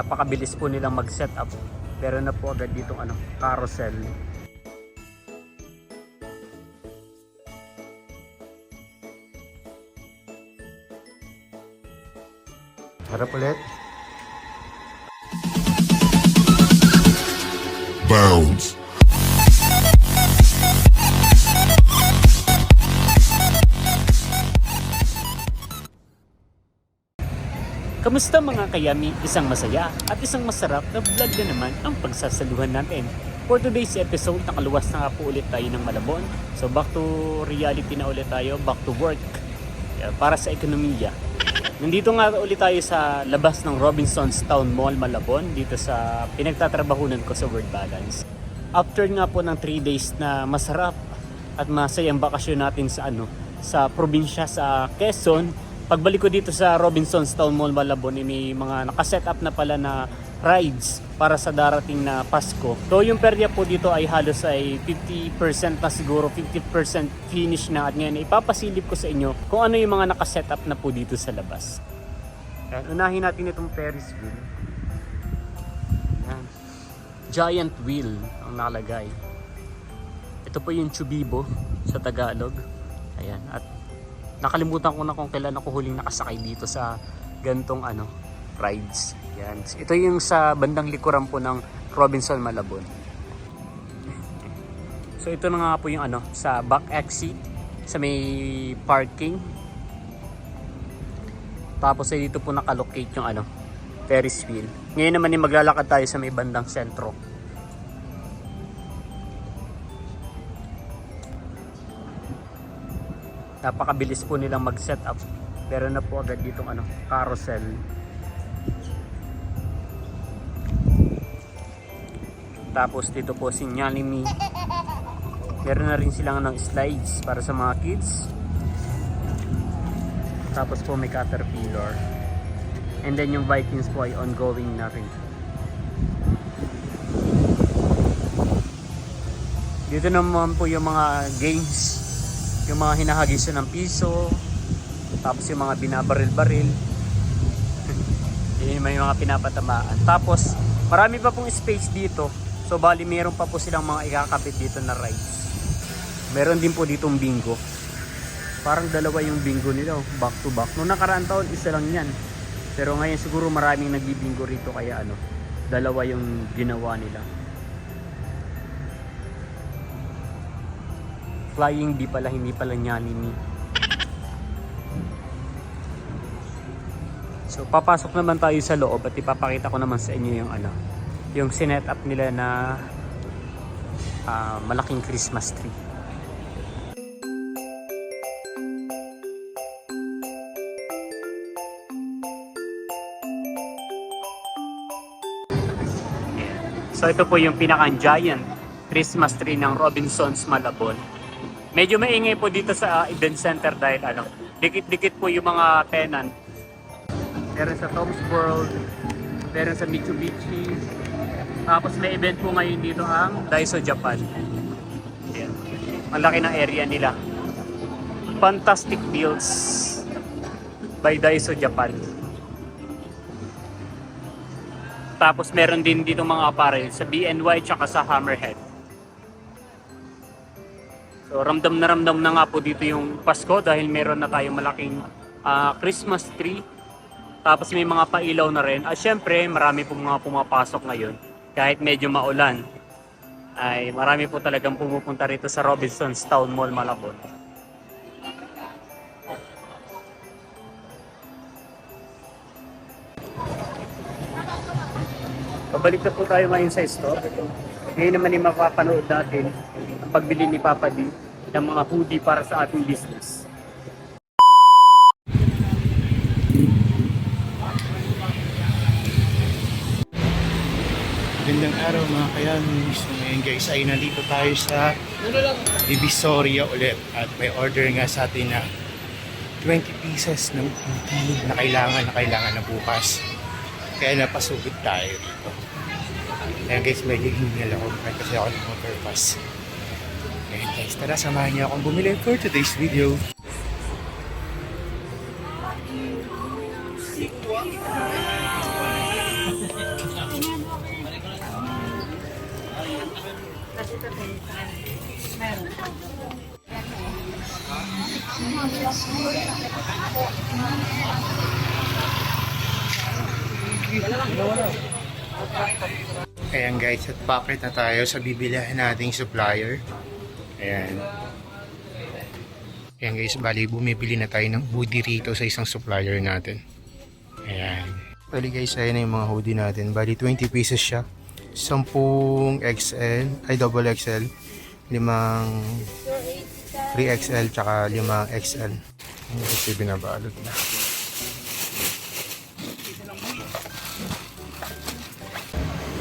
Napakabilis po nilang mag-set up. Pero na po agad ditong ano, carousel. Harap ulit. Bounds. Kamusta mga kayami? Isang masaya at isang masarap na vlog na naman ang pagsasaluhan natin. For today's episode, nakaluwas na nga po ulit tayo ng Malabon. So back to reality na ulit tayo, back to work. Kaya Para sa ekonomiya. Nandito nga ulit tayo sa labas ng Robinson's Town Mall, Malabon, dito sa pinagtatrabahunan ko sa Word Balance. After nga po ng 3 days na masarap at masayang bakasyon natin sa ano, sa probinsya sa Quezon, pagbalik ko dito sa Robinson's Town Mall Malabon, may mga nakaset up na pala na rides para sa darating na Pasko. So yung perya po dito ay halos ay 50% na siguro, 50% finish na at ngayon ipapasilip ko sa inyo kung ano yung mga nakaset up na po dito sa labas. Ayan, unahin natin itong Ferris wheel. Ayan. Giant wheel ang nakalagay. Ito po yung Chubibo sa Tagalog. Ayan. At nakalimutan ko na kung kailan ako huling nakasakay dito sa gantong ano, rides. Yan. Ito yung sa bandang likuran po ng Robinson Malabon. So ito na nga po yung ano, sa back exit sa may parking. Tapos ay dito po nakalocate yung ano, Ferris wheel. Ngayon naman yung maglalakad tayo sa may bandang sentro. Napakabilis po nilang mag-set up. Pero na po agad ditong ano, carousel. Tapos dito po si Nyanimi. Meron na rin silang ng slides para sa mga kids. Tapos po may caterpillar. And then yung Vikings po ay ongoing na rin. Dito naman po yung mga games yung mga hinahagisan ng piso tapos yung mga binabaril-baril. Yun may mga pinapatamaan. Tapos marami pa pong space dito. So bali meron pa po silang mga ikakabit dito na rides. Meron din po ditong bingo. Parang dalawa yung bingo nila oh, back to back. Nung nakaraan taon isa lang yan. Pero ngayon siguro maraming nagbibingo rito kaya ano dalawa yung ginawa nila flying bee pala hindi pala Nyanini so papasok naman tayo sa loob at ipapakita ko naman sa inyo yung ano yung sinet up nila na ah, malaking Christmas tree So ito po yung pinaka-giant Christmas tree ng Robinson's Malabon. Medyo maingay po dito sa uh, event center dahil ano, dikit-dikit po yung mga tenant. Meron sa Tom's World, meron sa Mitsubishi. Tapos may event po ngayon dito ang Daiso Japan. Ayan. Ang laki ng area nila. Fantastic Builds by Daiso Japan. Tapos meron din dito mga apparel sa BNY tsaka sa Hammerhead. So ramdam na ramdam na nga po dito yung Pasko dahil meron na tayong malaking ah, Christmas tree. Tapos may mga pailaw na rin. At syempre marami pong mga pumapasok ngayon. Kahit medyo maulan. Ay marami po talagang pumupunta rito sa Robinson's Town Mall Malabon. Pabalik na po tayo ngayon sa store. Ngayon naman yung mapapanood natin pagbili ni Papa D ng mga hoodie para sa ating business. Magandang araw mga kayami. So ngayon guys ay nandito tayo sa Divisoria ulit. At may order nga sa atin na 20 pieces ng puti na kailangan na kailangan na bukas. Kaya napasugod tayo dito. Kaya guys, medyo hingal ako kasi ako ng motor Ayan guys, tara samahan niyo akong bumili for today's video. Ayan guys, at bakit na tayo sa bibilihan nating supplier. Ayan. Ayan guys, bali bumibili na tayo ng hoodie rito sa isang supplier natin. Ayan. Bali guys, ayan na yung mga hoodie natin. Bali 20 pieces siya. 10 XL, ay double XL. Limang 3XL tsaka 5 XL. Ayan kasi binabalot na.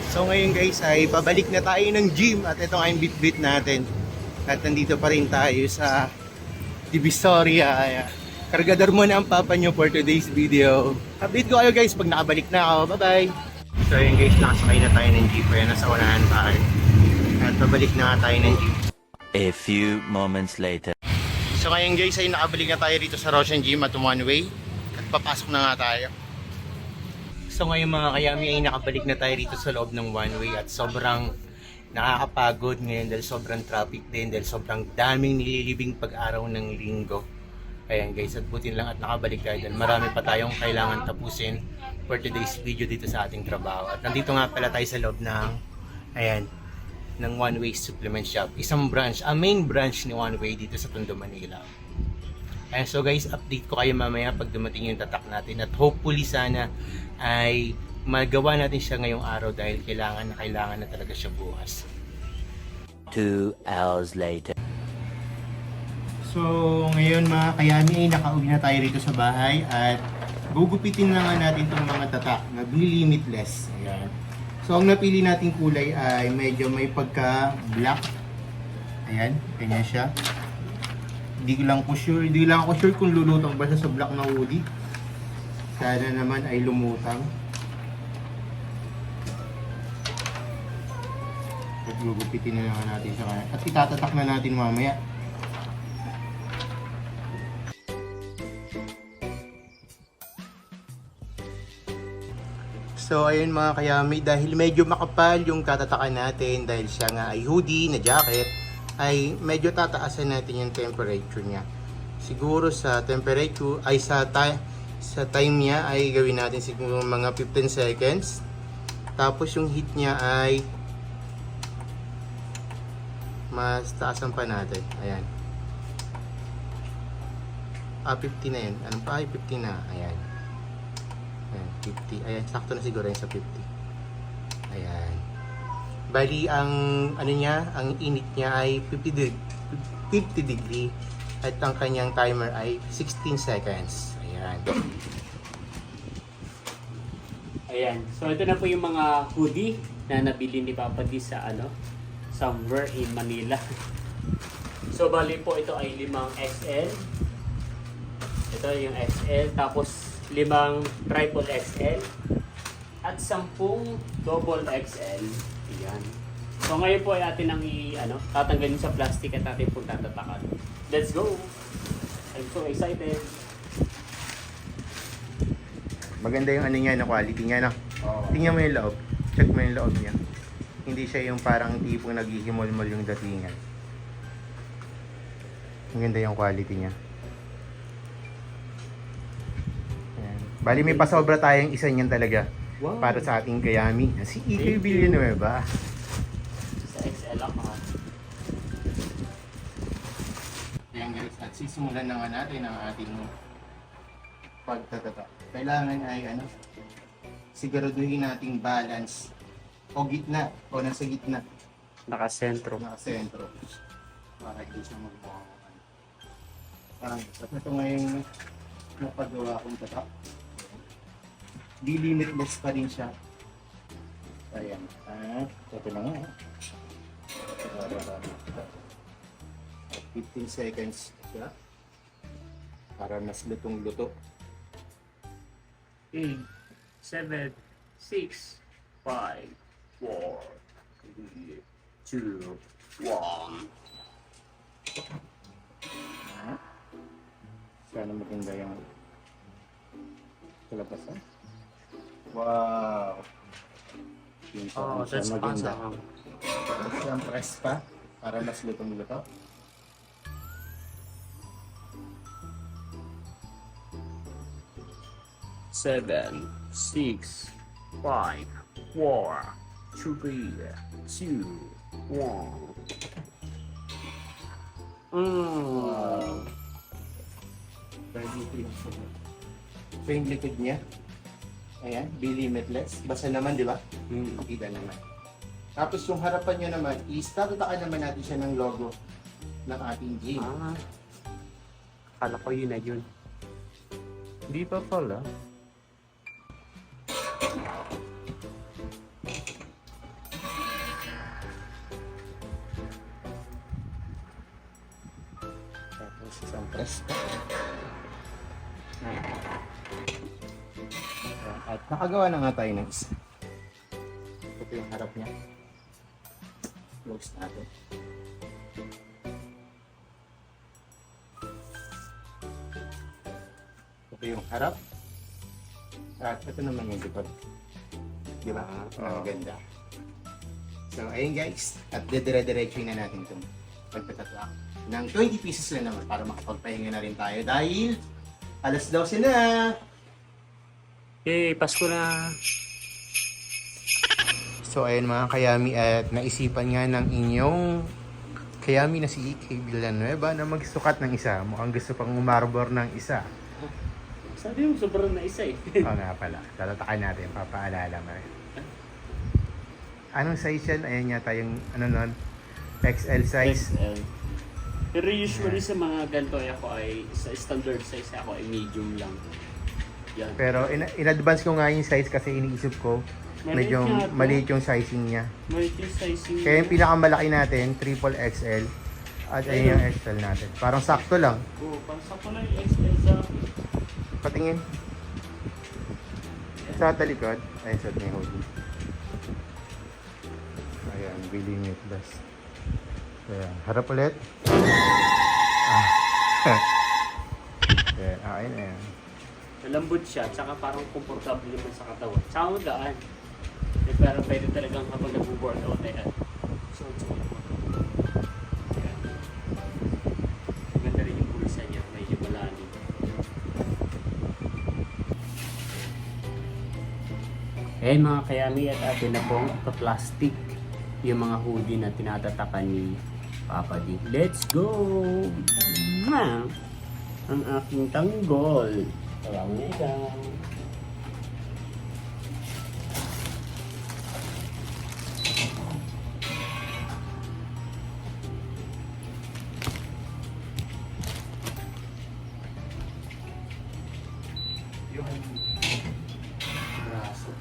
So ngayon guys ay pabalik na tayo ng gym at ito yung bit-bit natin. At nandito pa rin tayo sa Divisoria. Ayan. Kargador muna ang papa nyo for today's video. Update ko kayo guys pag nakabalik na ako. Bye-bye! So yun guys, nakasakay na tayo ng jeep. Ayan, nasa unahan tayo. At pabalik na tayo ng jeep. A few moments later. So ngayon guys ay nakabalik na tayo rito sa Roshan Gym at one way. At papasok na nga tayo. So ngayon mga kayami ay nakabalik na tayo rito sa loob ng one way at sobrang nakakapagod ngayon dahil sobrang traffic din dahil sobrang daming nililibing pag-araw ng linggo. Ayan guys, at butin lang at nakabalik tayo dahil marami pa tayong kailangan tapusin for today's video dito sa ating trabaho. At nandito nga pala tayo sa loob ng, ayan, ng One Way Supplement Shop. Isang branch, a main branch ni One Way dito sa Tondo, Manila. Ayan, so guys, update ko kayo mamaya pag dumating yung tatak natin at hopefully sana ay magawa natin siya ngayong araw dahil kailangan na kailangan na talaga siya bukas. Two hours later. So, ngayon mga kayami ay nakauwi na tayo rito sa bahay at gugupitin na nga natin itong mga tatak na Be Limitless. Ayan. So, ang napili nating kulay ay medyo may pagka-black. Ayan, ganyan siya. Hindi ko lang ko sure, hindi lang ako sure kung lulutang ba siya sa black na hoodie. Sana naman ay lumutang. Gugupitin na nga natin sa kanya. At itatatak na natin mamaya. So ayun mga kayami, dahil medyo makapal yung tatatakan natin dahil siya nga ay hoodie na jacket, ay medyo tataasan natin yung temperature niya. Siguro sa temperature, ay sa, ti- sa time niya ay gawin natin siguro mga 15 seconds. Tapos yung heat niya ay mas taasan pa natin. Ayan. Ah, 50 na yun. Ano pa? Ay, 50 na. Ayan. Ayan, 50. Ayan, sakto na siguro yun sa 50. Ayan. Bali, ang ano niya, ang init niya ay 50 degree, 50 degree at ang kanyang timer ay 16 seconds. Ayan. Ayan. So ito na po yung mga hoodie na nabili ni Papa D sa ano, somewhere in Manila. So bali po ito ay limang XL. Ito yung XL tapos limang triple XL at sampung double XL. Ayan. So ngayon po ay atin ang i ano, tatanggalin sa plastic at atin po tatatakan. Let's go. I'm so excited. Maganda yung ano niya, na quality niya, no? Oh. Tingnan mo yung loob. Check mo yung loob niya. Hindi siya yung parang tipong naghihimol-mol yung datingan. Maganda yung quality niya. Ayan. Bali may pasobra tayong isa niyan talaga Wow. para sa ating kayami. Si you. Villanueva. Sa XL ako. Ayan guys, at sisimulan na nga natin ang ating pagtatata. Kailangan ay ano, siguraduhin nating balance o gitna o nasa gitna Nakasentro. nasa sentro para hindi siya magmukha Parang, at ito ngayong napagawa kong tatak. Di limitless pa rin siya. Ayan. At ito na nga. At 15 seconds siya. Para mas lutong-luto. 8, 7, 6, 5, 4, 3, 2, 1. Sana maganda yung kalabasan. Wow! Yung Oh, siya that's maganda. awesome. Tapos ang press pa para mas lutong-luto. Seven, six, Five, four, three, two, one. Mm. Ito yung likod niya. Ayan, be limitless. Basta naman, di ba? Mm. Kita naman. Tapos yung harapan niya naman is tatatakan naman natin siya ng logo ng ating gym. Ah. Akala ko yun na yun. Hindi pa pala. Nakagawa na nga tayo ng isa. Ito yung harap niya. Close natin. Ito yung harap. At ito naman yung likod. Di ba? Ang ganda. So, ayun guys. At dedire-diretso na natin itong pagtatatlak ng 20 pieces lang naman para makapagpahinga na rin tayo dahil alas 12 na. Eh, Pasko na. So ayun mga kayami at naisipan nga ng inyong kayami na si EK Villanueva na magsukat ng isa. Mukhang gusto pang umarbor ng isa. Sabi mo, sobrang na isa eh. Oo nga pala. Tatatakan natin. Papaalala mo. Anong size yan? Ayan yata yung ano nun? XL size. XL. Pero usually sa mga ganito ay ako ay sa standard size ako ay medium lang. Yan. Pero in, in-advance ko nga yung size kasi iniisip ko Maliit medyo nga to. maliit yung sizing niya. Maliit yung sizing. Kaya yung pinakamalaki natin, triple XL. At ayun yung XL natin. Parang sakto lang. Oo, pang sakto na yung XL sa akin. Patingin. Sa talikod. Ayun, niya yung hoodie. Ayan, Billy Bus. Ayan, harap ulit. Ah. Ayan, ah, ayun, ayan. Malambot siya, tsaka parang komportable naman sa katawan. Tsaka magaan. Eh, pero pwede talagang kapag nag-workout eh. So, so, Ayan. Maganda rin yung bulsa niya. Eh mga kayami at atin na pong plastic yung mga hoodie na tinatatakan ni Papa D. Let's go! Mwah! Ang aking tanggol. Yung Braso.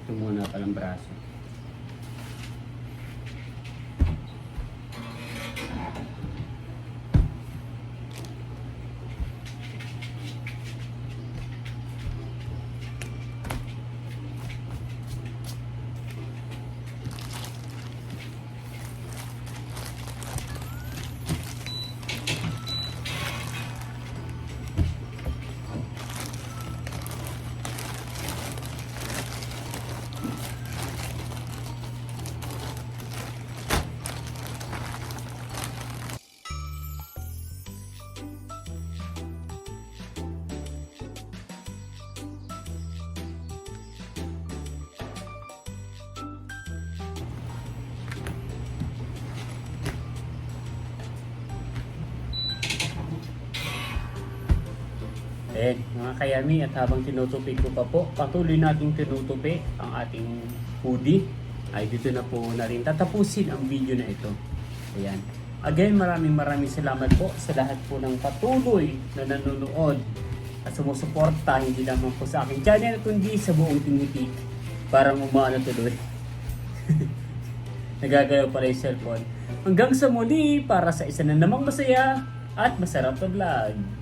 Ito muna palang braso. Eh, mga kayami, at habang tinutupi ko pa po, patuloy nating tinutupi ang ating hoodie. Ay dito na po na rin tatapusin ang video na ito. Ayan. Again, maraming maraming salamat po sa lahat po ng patuloy na nanonood at sumusuporta hindi lamang po sa aking channel kundi sa buong tingitik. Parang umaano tuloy. Nagagalaw pala yung cellphone. Hanggang sa muli para sa isa na namang masaya at masarap na vlog.